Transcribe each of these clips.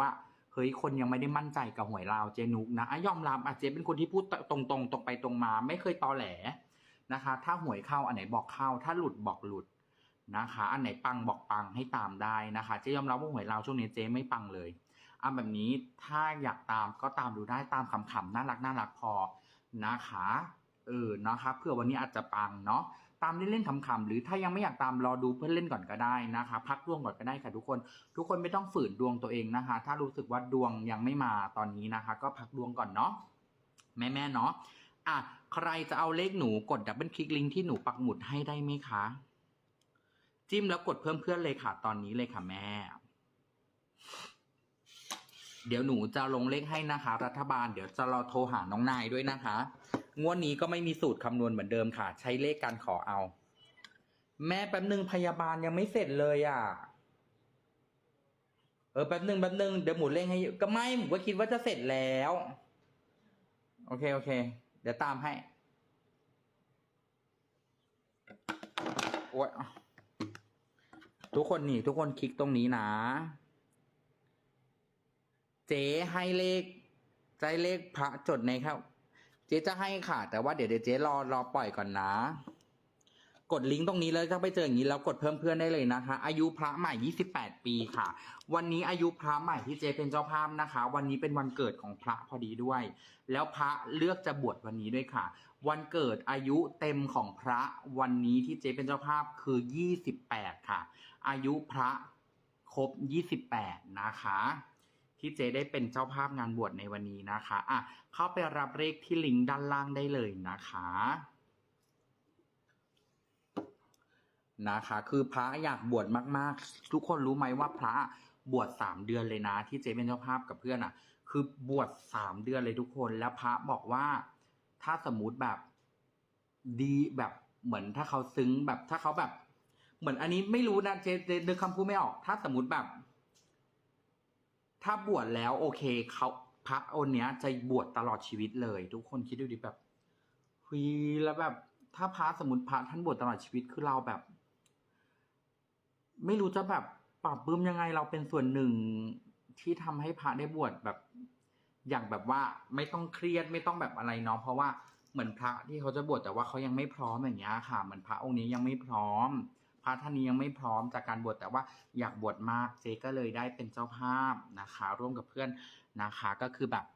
ว่าเฮ้ยคนยังไม่ได้มั่นใจกับหวยลาวเจนุกนะอะยอมรับอะเจเป็นคนที่พูดตรงๆ ตรงไปตรงมา ไม่เคยตอแหลนะคะ ถ้าหวยเข้าอันไหนบอกเข้า ถ้าหลุดบอกหลุดนะคะ อันไหนปังบอกปังให้ตามได้นะคะ เจยอมรับว่าหวยลาวช่วงนี้เจไม่ปังเลยอะแบบนี้ถ้าอยากตามก็ตามดูได้ตามขำๆน่ารักน่ารักพอนะคะเออนะคะเพื่อวันนี้อาจจะปังเนาะ ตามเล่นๆขำๆหรือถ้ายังไม่อยากตามรอดูเพื่อนเล่นก่อนก็ได้นะคะ พักดวงก่อนก็ได้ค่ะทุกคน ทุกคนไม่ต้องฝืนดวงตัวเองนะคะ ถ้ารู้สึกว่าดวงยังไม่มาตอนนี้นะคะ ก็พักดวงก่อนเนาะแม่ๆเนาะอะใครจะเอาเลขหนูกดดับเบิลคลิกลิงก์ที่หนูปักหมุดให้ได้ไหมคะ จิ้มแล้วกดเพิ่มเพื่อนเลยค่ะ ตอนนี้เลยค่ะแม่เดี๋ยวหนูจะลงเลขให้นะคะ รัฐบาล เดี๋ยวจะรอโทรหาน้องนายด้วยนะคะ งวดนี้ก็ไม่มีสูตรคำนวณเหมือนเดิมค่ะ ใช้เลขการขอเอา แม่แป๊บหนึ่งพยาบาลยังไม่เสร็จเลยอะ เออแป๊บหนึ่งแป๊บหนึ่งเดี๋ยวหมุนเลขให้ก็ไม่หมูก็คิดว่าจะเสร็จแล้ว โอเคโอเค เดี๋ยวตามให้โอ้ยทุกคนนี่ ทุกคนคลิกตรงนี้นะ เจ๊ให้เลขใจเลขพระจดในครับ เจ๊จะให้ค่ะ แต่ว่าเดี๋ยวเดี๋ยวเจ๊รอรอปล่อยก่อนนะ กดลิงก์ตรงนี้เลยถ้าไปเจออย่างนี้แล้วกดเพิ่มเพื่อนได้เลยนะคะ อายุพระใหม่ 28 ปีค่ะ วันนี้อายุพระใหม่ที่เจ๊เป็นเจ้าภาพนะคะ วันนี้เป็นวันเกิดของพระพอดีด้วย แล้วพระเลือกจะบวชวันนี้ด้วยค่ะ วันเกิดอายุเต็มของพระวันนี้ที่เจ๊เป็นเจ้าภาพคือ 28 ค่ะ อายุพระครบ 28 นะคะ ที่เจได้เป็นเจ้าภาพงานบวชในวันนี้นะคะอะเข้าไปรับเลขที่ลิงก์ด้านล่างได้เลยนะคะนะคะ คือพระอยากบวชมากๆ ทุกคนรู้ไหมว่าพระบวชสามเดือนเลยนะ ที่เจเป็นเจ้าภาพกับเพื่อนอะ คือบวชสามเดือนเลยทุกคน แล้วพระบอกว่าถ้าสมมติแบบดีแบบเหมือนถ้าเขาซึ้งแบบถ้าเขาแบบ เหมือนอันนี้ไม่รู้นะเจเจนึกคำพูดไม่ออก ถ้าสมมติแบบ ถ้าบวชแล้วโอเคเขาพระองค์เนี้ยจะบวชตลอดชีวิตเลย ทุกคนคิดดูดิแบบหุยแล้วแบบ ถ้าพระสมมติพระท่านบวชตลอดชีวิตคือเราแบบ ไม่รู้จะแบบปรับปื้มยังไงเราเป็นส่วนหนึ่งที่ทำให้พระได้บวชแบบ อย่างแบบว่าไม่ต้องเครียดไม่ต้องแบบอะไรเนาะเพราะว่าเหมือนพระที่เขาจะบวชแต่ว่าเขายังไม่พร้อมอย่างเงี้ยค่ะเหมือนพระองค์นี้ยังไม่พร้อม ระท่านนี้ยังไม่พร้อมจากการบวชแต่ว่าอยากบวชมากเจ๊ก็เลยได้เป็นเจ้าภาพนะคะ ร่วมกับเพื่อนนะคะ ก็คือแบบ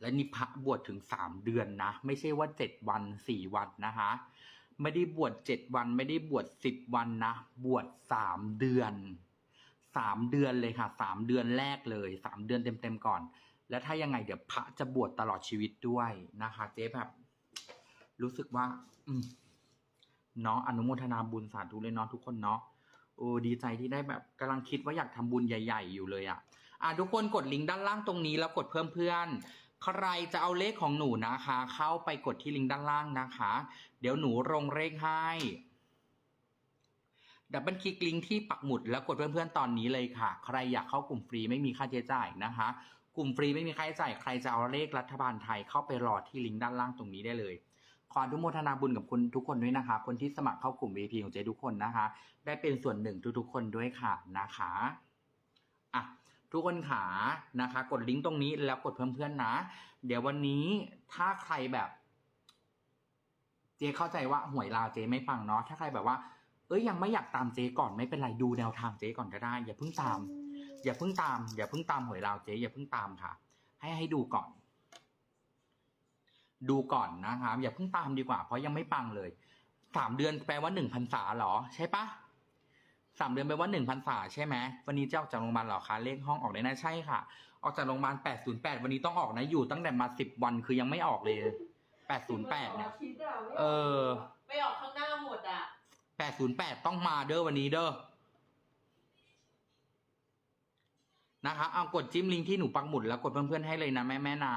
และนี่พระบวชถึงสามเดือนนะ ไม่ใช่ว่าเจ็ดวันสี่วันนะคะ ไม่ได้บวชเจ็ดวัน ไม่ได้บวชสิบวันนะ บวชสามเดือนสามเดือนเลยค่ะสามเดือนแรกเลยสามเดือนเต็มๆก่อน แล้วถ้ายังไงเดี๋ยวพระจะบวชตลอดชีวิตด้วยนะคะ เจ๊แบบ รู้สึกว่า อืม เนาะอนุโมทนาบุญสาธุเลยเนาะทุกคนเนาะโอ้ดีใจที่ได้แบบกำลังคิดว่าอยากทำบุญใหญ่ ๆ อยู่เลยอะ่ะอะทุกคนกดลิงก์ด้านล่างตรงนี้แล้วกดเพิ่มเพื่อน ใครจะเอาเลขของหนูนะคะ เข้าไปกดที่ลิงก์ด้านล่างนะคะ เดี๋ยวหนูลงเลขให้ดับเบิลคลิกลิงก์ที่ปักหมุดแล้วกดเพื่อนๆตอนนี้เลยค่ะ ใครอยากเข้ากลุ่มฟรีไม่มีค่าใช้จ่ายนะคะ กลุ่มฟรีไม่มีค่าใช้จ่ายใครจะเอาเลขรัฐบาลไทยเข้าไปรอที่ลิงก์ด้านล่างตรงนี้ได้เลย ขออนุโมทนาบุญกับคุณทุกคนด้วยนะคะ คนที่สมัครเข้ากลุ่ม VIP ของเจ๊ทุกคนนะคะ ได้เป็นส่วนหนึ่งทุกๆคนด้วยค่ะนะคะอะทุกคนขานะคะ กดลิงก์ตรงนี้แล้วกดเพิ่มเพื่อนนะ เดี๋ยววันนี้ถ้าใครแบบ เจ๊เข้าใจว่าหวยลาวเจ๊ไม่ฟังเนาะถ้าใครแบบว่า เอ้ยยังไม่อยากตามเจ๊ก่อนไม่เป็นไรดูแนวทางเจ๊ก่อนก็ได้ อย่าเพิ่งตาม อย่าเพิ่งตาม อย่าเพิ่งตามหวยลาวเจ๊อย่าเพิ่งตามค่ะ ให้ให้ดูก่อน ดูก่อนนะครับอย่าเพิ่งตามดีกว่าเพราะยังไม่ปังเลยสามเดือนแปลว่าหนึ่งพันษาเหรอ ใช่ปะสามเดือนแปลว่าหนึ่งพันษาใช่ไหมวันนี้จะออกจากโรงพยาบาลเหรอคะเลขห้องออกได้นะใช่ค่ะ ออกจากโรงพยาบาลแปดศูนย์แปดวันนี้ต้องออกนะอยู่ตั้งแต่มาสิบวันคือยังไม่ออกเลยแปดศูนย์แปดเนี่ยคิดอะไม่เออ ไปออกข้างหน้าหมดอะแปดศูนย์แปดต้องมาเด้อวันนี้เด้อ นะคะเอากดจิ้มลิงก์ที่หนูปักหมุดแล้วกดเพื่อนๆให้เลยนะแม่แม่ๆนะ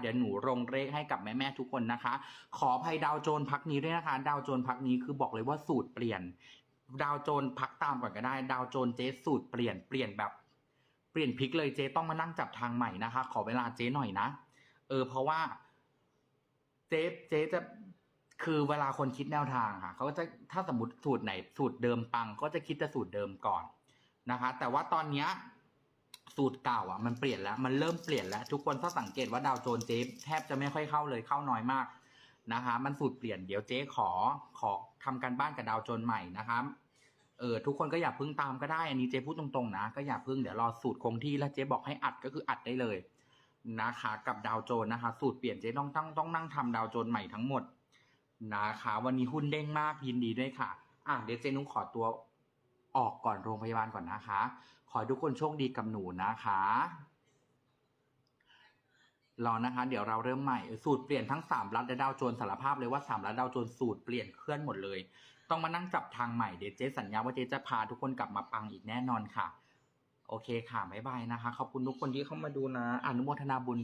เดี๋ยวหนูลงเลขให้กับแม่แม่ๆทุกคนนะคะ ขออภัยดาวโจนพักนี้ด้วยนะคะ ดาวโจนพักนี้คือบอกเลยว่าสูตรเปลี่ยน ดาวโจนพักตามก่อนก็ได้ ดาวโจนเจ๊สูตรเปลี่ยนเปลี่ยนแบบ เปลี่ยนพลิกเลยเจ๊ต้องมานั่งจับทางใหม่นะคะ ขอเวลาเจ๊หน่อยนะ เออเพราะว่า เจ๊เจ๊จะคือเวลาคนคิดแนวทางค่ะเขาก็จะถ้าสมมติสูตรไหนสูตรเดิมปัง ก็จะคิดแต่สูตรเดิมก่อนนะคะ แต่ว่าตอนเนี้ย สูตรเก่าอะมันเปลี่ยนแล้ว มันเริ่มเปลี่ยนแล้ว ทุกคนถ้าสังเกตว่าดาวโจนส์เจ๊แทบจะไม่ค่อยเข้าเลยเข้าน้อยมากนะคะ มันสูตรเปลี่ยนเดี๋ยวเจ๊ขอขอทำการบ้านกับดาวโจนส์ใหม่นะคะเออทุกคนก็อย่าพึ่งตามก็ได้ อันนี้เจ๊พูดตรงๆนะ ก็อย่าพึ่งเดี๋ยวรอสูตรคงที่แล้วเจ๊บอกให้อัดก็คืออัดได้เลยนะคะ กับดาวโจนส์นะคะ สูตรเปลี่ยนเจ๊ต้องต้องต้องนั่งทำดาวโจนส์ใหม่ทั้งหมดนะคะ วันนี้หุ้นเด้งมากยินดีด้วยค่ะ อะเดี๋ยวเจ๊นุ้งขอตัว ออกก่อนโรงพยาบาลก่อนนะคะ ขอให้ทุกคนโชคดีกับหนูนะคะรอนะคะ เดี๋ยวเราเริ่มใหม่สูตรเปลี่ยนทั้งสามรัฐและดาวโจนสสารภาพเลยว่าสามรัฐดาวโจนส์สูตรเปลี่ยนเคลื่อนหมดเลย ต้องมานั่งจับทางใหม่เดี๋ยวเจ๊สัญญาว่าเจ๊จะพาทุกคนกลับมาปังอีกแน่นอนค่ะ โอเคค่ะบ๊ายบายนะคะ ขอบคุณทุกคนที่เข้ามาดูนะ อนุโมทนาบุญ